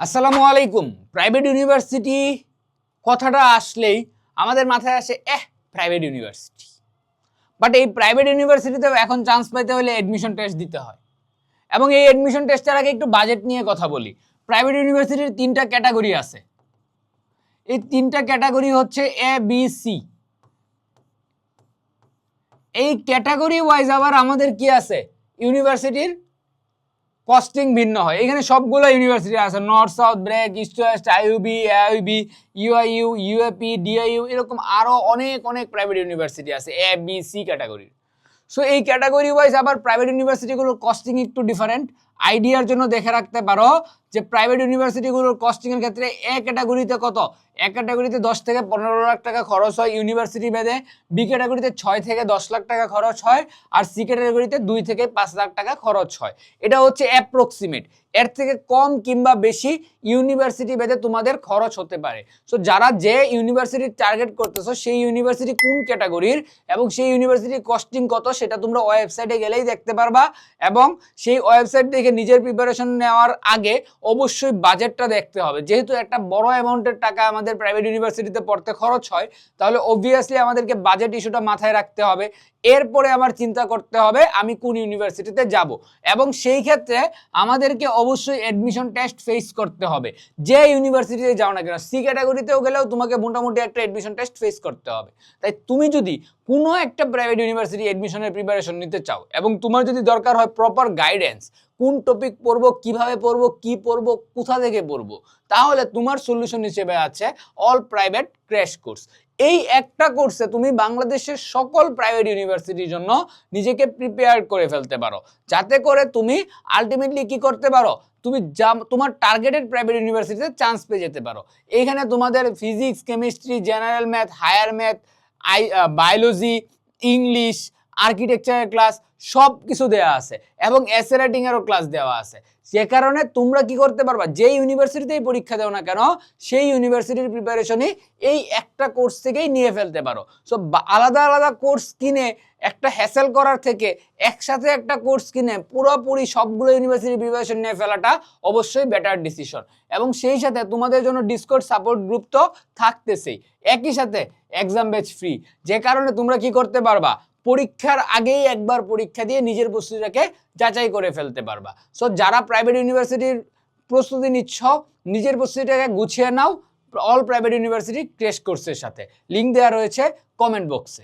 আসসালামু আলাইকুম। Private university কথাটা আসলেই আমাদের মাথায় আসে, এহ প্রাইভেট ইউনিভার্সিটি বাট এই প্রাইভেট ইউনিভার্সিটিতেও এখন চান্স পাইতে হলে অ্যাডমিশন টেস্ট দিতে হয়। এবং এই অ্যাডমিশন টেস্টের আগে একটু বাজেট নিয়ে কথা বলি। প্রাইভেট ইউনিভার্সিটির তিনটা ক্যাটাগরি আছে। এই তিনটা ক্যাটাগরি হচ্ছে এ বি সি এই ক্যাটাগরি ওয়াইজ আবার আমাদের কি আছে? ইউনিভার্সিটির কস্টিং ভিন্ন হয়। এখানে সবগুলো ইউনিভার্সিটি আছে। North South BRAC East West IUB AIB UIU UAP DIU এরকম আরও অনেক অনেক প্রাইভেট ইউনিভার্সিটি আছে। এ বি সি ক্যাটাগরির সো এই ক্যাটাগরি ওয়াইজ আবার প্রাইভেট ইউনিভার্সিটিগুলোর কস্টিং একটু ডিফারেন্ট আইডিয়ার জন্য দেখে রাখতে পারো যে প্রাইভেট ইউনিভার্সিটিগুলোর কস্টিংয়ের ক্ষেত্রে এ ক্যাটাগরিতে কত? এক ক্যাটাগরিতে দশ থেকে পনেরো লাখ টাকা খরচ হয় ইউনিভার্সিটি বেদে বি ক্যাটাগরিতে ছয় থেকে দশ লাখ টাকা খরচ হয়, আর সি ক্যাটাগরিতে দুই থেকে পাঁচ লাখ টাকা খরচ হয়। এটা হচ্ছে অ্যাপ্রক্সিমেট এর থেকে কম কিংবা বেশি ইউনিভার্সিটি বেদে তোমাদের খরচ হতে পারে। সো যারা যে ইউনিভার্সিটির টার্গেট করতেছো, সেই ইউনিভার্সিটি কোন ক্যাটাগরির এবং সেই ইউনিভার্সিটির কস্টিং কত, সেটা তোমরা ওয়েবসাইটে গেলেই দেখতে পারবা এবং সেই ওয়েবসাইট দেখে নিজের প্রিপারেশন নেওয়ার আগে অবশ্যই বাজেটটা দেখতে হবে। যেহেতু একটা বড় অ্যামাউন্টের টাকা আমাদের প্রাইভেট ইউনিভার্সিটিতে পড়তে খরচ হয়, তাহলে অবভিয়াসলি আমাদেরকে বাজেট ইস্যুটা মাথায় রাখতে হবে। এরপরে আমার চিন্তা করতে হবে, আমি কোন ইউনিভার্সিটিতে যাব? এবং সেই ক্ষেত্রে আমাদেরকে অবশ্যই অ্যাডমিশন টেস্ট ফেস করতে হবে। যে ইউনিভার্সিটিতে যাও না কেন সি ক্যাটাগরিতেও গেলেও তোমাকে মোটামুটি একটা অ্যাডমিশন টেস্ট ফেস করতে হবে। তাই তুমি যদি কোনো একটা প্রাইভেট ইউনিভার্সিটি অ্যাডমিশনের প্রিপারেশন নিতে চাও এবং তোমার যদি দরকার হয় প্রপার গাইডেন্স কোন টপিক পড়ব, কীভাবে পড়ব, কি পড়ব, কোথা থেকে পড়ব, তাহলে তোমার সলিউশন হিসেবে আছে অল প্রাইভেট ক্র্যাশ কোর্স এই একটা কোর্সে তুমি বাংলাদেশের সকল প্রাইভেট ইউনিভার্সিটির জন্য নিজেকে প্রিপেয়ার করে ফেলতে পারো। যাতে করে তুমি আলটিমেটলি কি করতে পারো? তুমি যা, তোমার টার্গেটেড প্রাইভেট ইউনিভার্সিটিতে চান্স পেয়ে যেতে পারো। এইখানে তোমাদের physics chemistry general math higher math I biology English আর্কিটেকচারের ক্লাস সব কিছু দেওয়া আছে এবং এসে রাইটিং এরও ক্লাস দেওয়া আছে। যে কারণে তোমরা কি করতে পারবা যে ইউনিভার্সিটিতেই পরীক্ষা দেও না কেন, সেই ইউনিভার্সিটির প্রিপারেশনই এই একটা কোর্স থেকেই নিয়ে ফেলতে পারো। সো আলাদা আলাদা কোর্স কিনে, একটা হ্যাসেল করার থেকে একসাথে একটা কোর্স কিনে, পুরোপুরি সবগুলো ইউনিভার্সিটির প্রিপারেশন নিয়ে ফেলাটা অবশ্যই বেটার ডিসিশন এবং সেই সাথে তোমাদের জন্য ডিসকোড সাপোর্ট গ্রুপ তো থাকতেছেই। একই সাথে এক্সাম ব্যাচ ফ্রি যে কারণে তোমরা কি করতে পারবা পরীক্ষার আগেই একবার পরীক্ষা দিয়ে নিজের প্রস্তুতিটাকে যাচাই করে ফেলতে পারবা। সো যারা প্রাইভেট ইউনিভার্সিটির প্রস্তুতি নিচ্ছ, নিজের প্রস্তুতিটাকে গুছিয়ে নাও অল প্রাইভেট ইউনিভার্সিটি ক্রেশ কোর্সের সাথে। লিঙ্ক দেওয়া রয়েছে কমেন্ট বক্সে